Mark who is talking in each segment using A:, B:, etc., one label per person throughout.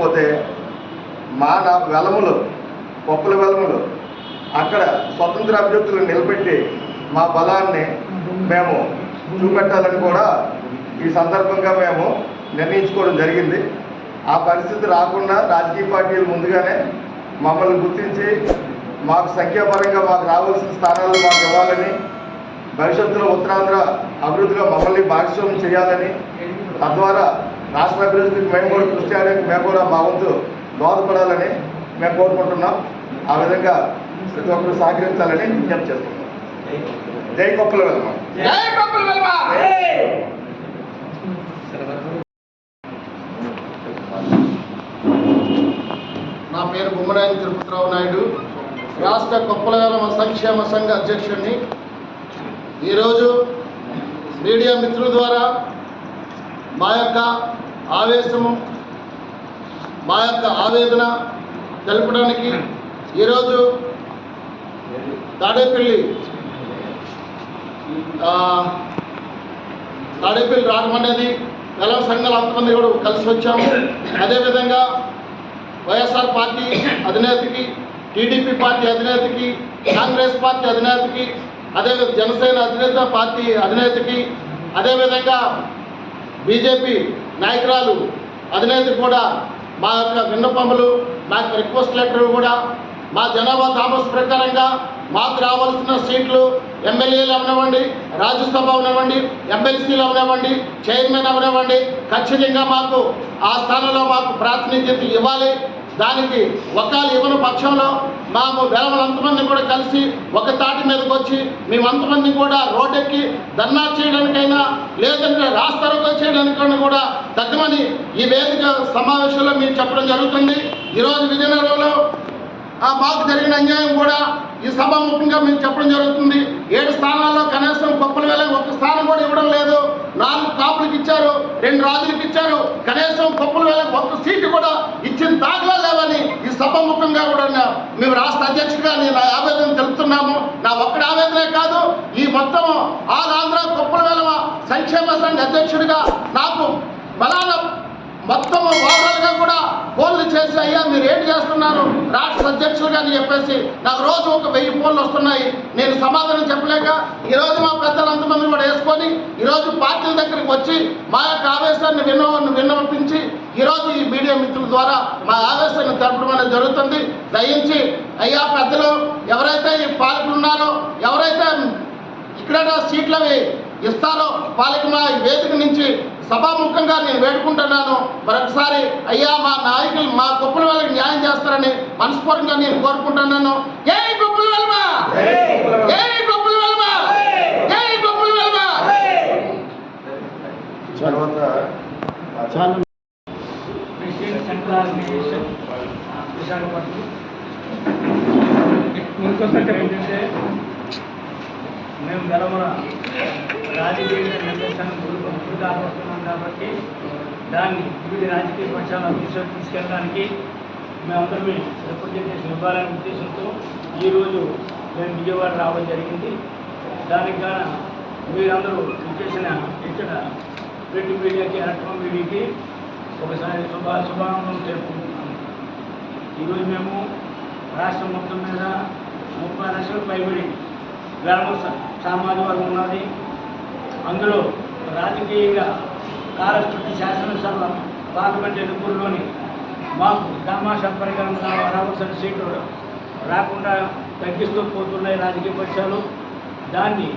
A: పోతే మా నా వెలములు పప్పుల వెలములు అక్కడ స్వతంత్ర అభ్యర్థులను నిలబెట్టి మా బలాన్ని మేము చూపెట్టాలని కూడా ఈ సందర్భంగా మేము నిర్ణయించుకోవడం జరిగింది. ఆ పరిస్థితి రాకుండా రాజకీయ పార్టీలు ముందుగానే మమ్మల్ని గుర్తించి మాకు సంఖ్యాపరంగా మాకు రావాల్సిన స్థానాలు మాకు ఇవ్వాలని భవిష్యత్తులో ఉత్తరాంధ్ర అభివృద్ధిలో మమ్మల్ని భాగస్వామ్యం చేయాలని తద్వారా రాష్ట్ర అభివృద్ధికి మేము కూడా కృషి చేయడానికి మేము కూడా మా వంతు దోహదపడాలని మేము కోరుకుంటున్నాం. ఆ విధంగా ప్రతి ఒక్కరు సహకరించాలని విజ్ఞప్తి చేస్తున్నాం. జై
B: పప్పుల వెల్మ.
C: నా పేరు బొమ్మనాయని తిరుపతిరావు నాయుడు. రాష్ట్ర కొప్పలవేలమ సంక్షేమ సంఘ అధ్యక్షుడిని. ఈరోజు మీడియా మిత్రుల ద్వారా మా యొక్క ఆవేశము మా యొక్క ఆవేదన తెలపడానికి ఈరోజు తాడేపల్లి తాడేపల్లి రావడం అనేది వెలవ సంఘాలు అంతమంది కూడా కలిసి వచ్చాము. అదేవిధంగా వైఎస్ఆర్ పార్టీ అధినేతకి టీడీపీ పార్టీ అధినేతకి కాంగ్రెస్ పార్టీ అధినేతకి అదేవిధంగా జనసేన అధినేత పార్టీ అధినేతకి అదేవిధంగా బీజేపీ నాయకురాలు అధినేతకి కూడా మా యొక్క విన్నపములు మా యొక్క రిక్వెస్ట్ లెటర్ కూడా మా జనాభా తామస్ ప్రకారంగా మాకు రావాల్సిన సీట్లు ఎమ్మెల్యేలు అవనివ్వండి రాజ్యసభ అవనివ్వండి ఎమ్మెల్సీలు అవనివ్వండి చైర్మన్ అవనివ్వండి ఖచ్చితంగా మాకు ఆ స్థానంలో మాకు ప్రాతినిధ్యత ఇవ్వాలి. దానికి ఒకళ్ళు ఇవ్వని పక్షంలో మేము వెలవలంతమంది కూడా కలిసి ఒక తాటి మీదకి వచ్చి మేమంతమంది కూడా రోడ్డెక్కి ధర్నా చేయడానికైనా లేదంటే రాస్తారోకో చేయడానికైనా కూడా తగ్గమని ఈ వేదిక సమావేశంలో మేము చెప్పడం జరుగుతుంది. ఈరోజు విజయనగరంలో ఆ మాకు జరిగిన అన్యాయం కూడా ఈ సభాముఖంగా మేము చెప్పడం జరుగుతుంది. ఏడు స్థానాల్లో కనీసం కుప్పల వేల ఒక స్థానం కూడా ఇవ్వడం లేదు నాలుగు కాపులకు ఇచ్చారు రెండు రాజులకు ఇచ్చారు. కనీసం కుప్పల వేల ఒక్క సీటు కూడా ఇచ్చిన దాఖలా లేవని ఈ సభాముఖంగా కూడా మేము రాష్ట్ర అధ్యక్షుడిగా నేను నా ఆవేదన తెలుపుతున్నాము. నా ఒక్కడి ఆవేదనే కాదు ఈ మొత్తం ఆల్ ఆంధ్ర కొప్పుల వేల సంక్షేమ సంఘ అధ్యక్షుడిగా నాకు బలాన మొత్తం ఓవరాల్గా కూడా ఫోన్లు చేసి అయ్యా మీరు ఏంటి చేస్తున్నారు? రాష్ట్ర అధ్యక్షులుగా అని చెప్పేసి నాకు రోజు ఒక వెయ్యి ఫోన్లు వస్తున్నాయి. నేను సమాధానం చెప్పలేక ఈరోజు మా పెద్దలు అంతమంది కూడా వేసుకొని ఈరోజు పార్టీల దగ్గరికి వచ్చి మా యొక్క ఆవేశాన్ని విన్న విన్నవించి ఈరోజు ఈ మీడియా మిత్రుల ద్వారా మా ఆవేశాన్ని తెలపడం అనేది జరుగుతుంది. దయించి అయ్యా పెద్దలు ఎవరైతే ఈ పాలకులు ఉన్నారో ఎవరైతే ఇక్కడ సీట్లు అవి ఇస్తారో వాళ్ళకి మా వేదిక నుంచి సభాముఖంగా నేను వేడుకుంటున్నాను. మరొకసారి అయ్యా మా నాయకులు మా గొప్పల వాళ్ళకి న్యాయం చేస్తారని మనస్ఫూర్తిగా నేను కోరుకుంటున్నాను. జై గొప్పల
A: తర్వాత
D: ఇంకొకటి ఏంటంటే మేము గెలవన రాజకీయ నిర్దేశాన్ని ముందుకు కాబోతున్నాం కాబట్టి దాన్ని వివిధ రాజకీయ పక్షాల అభివృద్ధి తీసుకెళ్ళడానికి మేమందరమే రిప్రజెంటేషన్ ఇవ్వాలనే ఉద్దేశంతో ఈరోజు మేము విజయవాడ రావడం జరిగింది దానికి గాన మీరందరూ ఇచ్చేసిన ఇచ్చిన ప్రింట్ మీడియాకి ఎలక్ట్రానిక్ మీడియాకి ఒకసారి శుభ శుభానందం తెలుపుకుంటున్నాము ఈరోజు మేము రాష్ట్రం మొత్తం మీద ముప్పై లక్షలు పైబడి గ్రామ సమాజ సామాజిక వర్గం ఉన్నది అందులో రాజకీయంగా కాలస్పతి శాసనసభ పార్లమెంట్ ఎన్నికల్లోని మాకు దామాషా పరిగణన రావాల్సిన సీట్లు రాకుండా తగ్గిస్తూ పోతున్నాయి రాజకీయ పక్షాలు. దాన్ని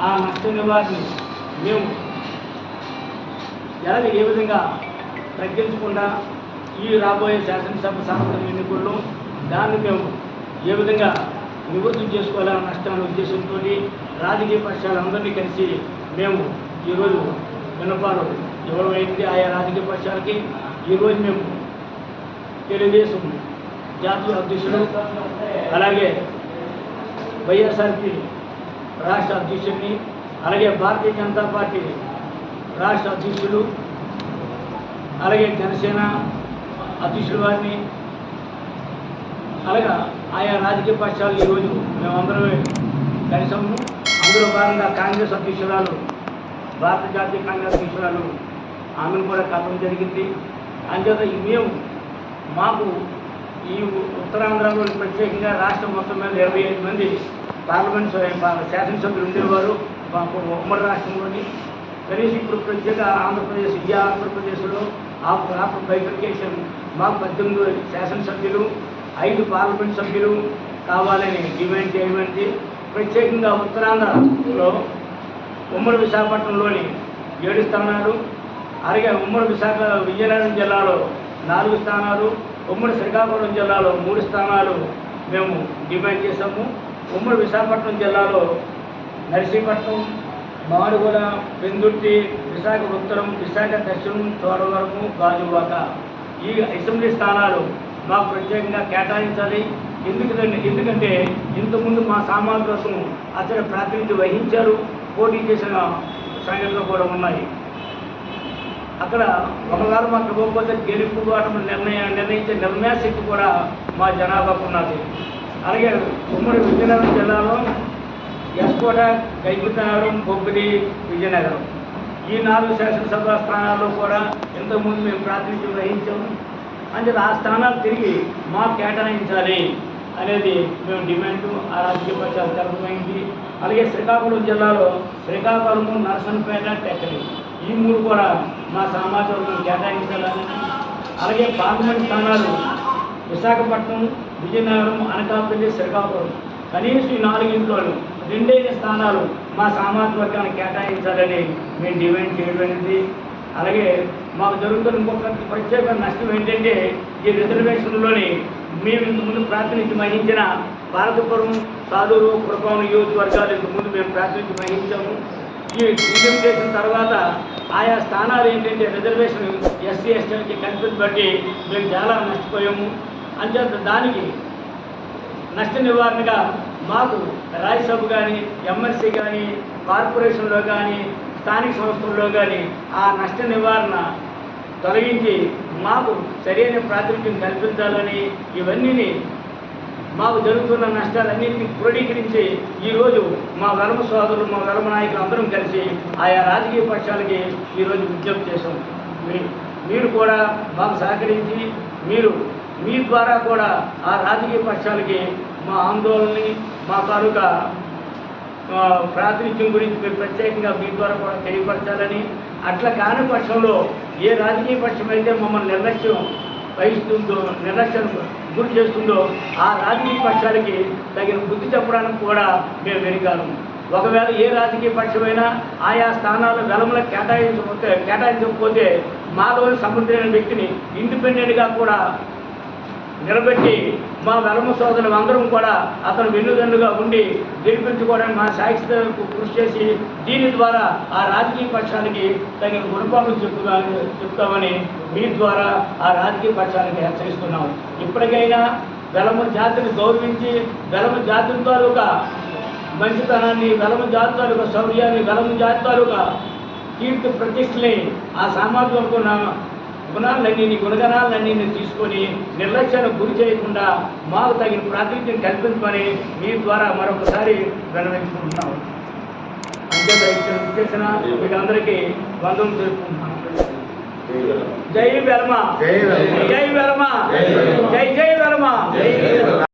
D: ఆ నష్ట నివారణ మేము ఎలాగ ఏ విధంగా తగ్గించకుండా ఈ రాబోయే శాసనసభ సాంస్కృతిక ఎన్నికల్లో దాన్ని మేము ఏ విధంగా నివృత్తి చేసుకోవాలా నష్టాల ఉద్దేశంతో రాజకీయ పక్షాలందరినీ కలిసి మేము ఈరోజు విన్నపాలు ఎవరైతే ఆయా రాజకీయ పక్షాలకి ఈరోజు మేము తెలుగుదేశం జాతీయ అధ్యక్షుడు అలాగే వైఎస్ఆర్పి రాష్ట్ర అధ్యక్షుడిని అలాగే భారతీయ జనతా పార్టీ రాష్ట్ర అధ్యక్షులు అలాగే జనసేన అధ్యక్షుల వారిని అలాగా ఆయా రాజకీయ పక్షాలు ఈరోజు మేమందరం కలిసాము. అందులో భాగంగా కాంగ్రెస్ అధ్యక్షురాలు భారత జాతీయ కాంగ్రెస్ అధ్యక్షురాలు ఆమెను కూడా కలవడం జరిగింది. అంచేత మేము మాకు ఈ ఉత్తరాంధ్రలో ప్రత్యేకంగా రాష్ట్రం మొత్తం మీద ఇరవై ఐదు మంది పార్లమెంట్ శాసనసభ్యులు ఉండేవారు మాకు ఉమ్మడి రాష్ట్రంలోని. కనీసం ఇప్పుడు ప్రత్యేక ఆంధ్రప్రదేశ్ ఈ ఆంధ్రప్రదేశ్లో ఆ రాష్ట్ర బైఫికేషన్ మాకు పద్దెనిమిది శాసనసభ్యులు ఐదు పార్లమెంట్ సభ్యులు కావాలని డిమాండ్ చేయమంది ప్రత్యేకంగా ఉత్తరాంధ్రలో ఉమ్మడి విశాఖపట్నంలోని ఏడు స్థానాలు అలాగే ఉమ్మడి విశాఖ విజయనగరం జిల్లాలో నాలుగు స్థానాలు ఉమ్మడి శ్రీకాకుళం జిల్లాలో మూడు స్థానాలు మేము డిమాండ్ చేశాము. ఉమ్మడి విశాఖపట్నం జిల్లాలో నర్సీపట్నం మాడుగుల పెందుర్తి విశాఖ ఉత్తరం విశాఖ దక్షిణం చోడవరము గాజువాక. ఈ అసెంబ్లీ స్థానాలు మాకు ప్రత్యేకంగా కేటాయించాలి. ఎందుకంటే ఎందుకంటే ఇంతకుముందు మా సామాజికం అతను ప్రాతినిధ్యం వహించారు. పోటీ చేసిన సంఘటనలు కూడా ఉన్నాయి. అక్కడ ఒకవేళ మాకు ఇవ్వకపోతే గెలుపు ఓటమి నిర్ణయ నిర్ణయించే నిర్ణయ శక్తి కూడా మా జనాభాకు ఉన్నది. అలాగే ఉమ్మడి విజయనగరం జిల్లాలో ఎస్కోట గైపునగరం బొబ్బిలి విజయనగరం. ఈ నాలుగు శాసనసభ స్థానాల్లో కూడా ఇంతకుముందు మేము ప్రాతినిధ్యం వహించాము అంటే ఆ స్థానాలు తిరిగి మాకు కేటాయించాలి అనేది మేము డిమాండ్ ఆ రాజకీయ పక్షాలు తెలపమైంది అలాగే శ్రీకాకుళం జిల్లాలో శ్రీకాకుళము నరసనపేట టెక్కలి ఈ మూడు కూడా మా సామాజిక వర్గం కేటాయించాలని అలాగే పార్లమెంట్ స్థానాలు విశాఖపట్నం విజయనగరం అనకాపల్లి శ్రీకాకుళం కనీసం ఈ నాలుగింట్లో రెండైదు స్థానాలు మా సామాజిక వర్గాన్ని కేటాయించాలని మేము డిమాండ్ చేయడం అనేది అలాగే మాకు జరుగుతున్న ఇంకొక ప్రత్యేక నష్టం ఏంటంటే ఈ రిజర్వేషన్లోని మేము ఇంతకుముందు ప్రాతినిధ్యం వహించిన భారతపురం సాధువు కృపం నియోజకవర్గాలు ఇంతకుముందు మేము ప్రాతినిధ్యం వహించాము. ఈ విజయం చేసిన తర్వాత ఆయా స్థానాలు ఏంటంటే రిజర్వేషన్ ఎస్సీ ఎస్టీలకి కల్పించి బట్టి మేము చాలా నష్టపోయాము. అంచేత దానికి నష్ట నివారణగా మాకు రాజ్యసభ కానీ ఎమ్మెల్సీ కానీ కార్పొరేషన్లో కానీ స్థానిక సంస్థల్లో కానీ ఆ నష్ట నివారణ తొలగించి మాకు సరైన ప్రాతినిధ్యం కల్పించాలని ఇవన్నీ మాకు జరుగుతున్న నష్టాలన్నింటినీ క్రోడీకరించి ఈరోజు మా ధర్మ సోదరులు మా ధర్మ నాయకులు అందరం కలిసి ఆయా రాజకీయ పక్షాలకి ఈరోజు విజ్ఞప్తి చేశాం. మీ- మీరు కూడా మాకు సహకరించి మీరు మీ ద్వారా కూడా ఆ రాజకీయ పక్షాలకి మా ఆందోళనని మా తాలూకా ప్రాతినిధ్యం గురించి మీరు ప్రత్యేకంగా మీ ద్వారా కూడా తెలియపరచాలని అట్లా కాని పక్షంలో ఏ రాజకీయ పక్షం అయితే మమ్మల్ని నిర్లక్ష్యం వహిస్తుందో నిర్లక్ష్యం గురి చేస్తుందో ఆ రాజకీయ పక్షాలకి తగిన బుద్ధి చెప్పడానికి కూడా మేము వెనుకాలము ఒకవేళ ఏ రాజకీయ పక్షమైనా ఆయా స్థానాలు వెలములకు కేటాయించకపోతే కేటాయించకపోతే మాలోని సముద్రమైన వ్యక్తిని ఇండిపెండెంట్గా కూడా నిలబెట్టి మా వెలమ సోదరులు అందరం కూడా అతను వెన్నుదన్నుగా ఉండి గెలిపించుకోవడానికి మా సాక్షితో కృషి చేసి దీని ద్వారా ఆ రాజకీయ పక్షానికి తగిన గుణపాఠం చెప్తున్నా చెప్తామని మీ ద్వారా ఆ రాజకీయ పక్షానికి హెచ్చరిస్తున్నాం. ఇప్పటికైనా వెలమ జాతిని గౌరవించి వెలమ జాతి తాలూకా మంచితనాన్ని వెలమ జాతి తాలూకా శౌర్యాన్ని వెలమ జాతి తాలూకా కీర్తి ప్రతిష్టని ఆ సామాజిక గుణాలన్నీ నీ గుణగణాలన్నీ నేను తీసుకొని నిర్లక్ష్యానికి గురి చేయకుండా మాకు తగిన ప్రాతినిధ్యం కల్పించమని మీ ద్వారా మరొకసారి విన్నవించుకుంటున్నాం అంతే మీకు అందరికీ తెలుపుకుంటున్నాం జై వెలమ.
A: జై వెలమ.
D: జై వెలమ.
A: జై వెలమ.
D: జై జై వెలమ.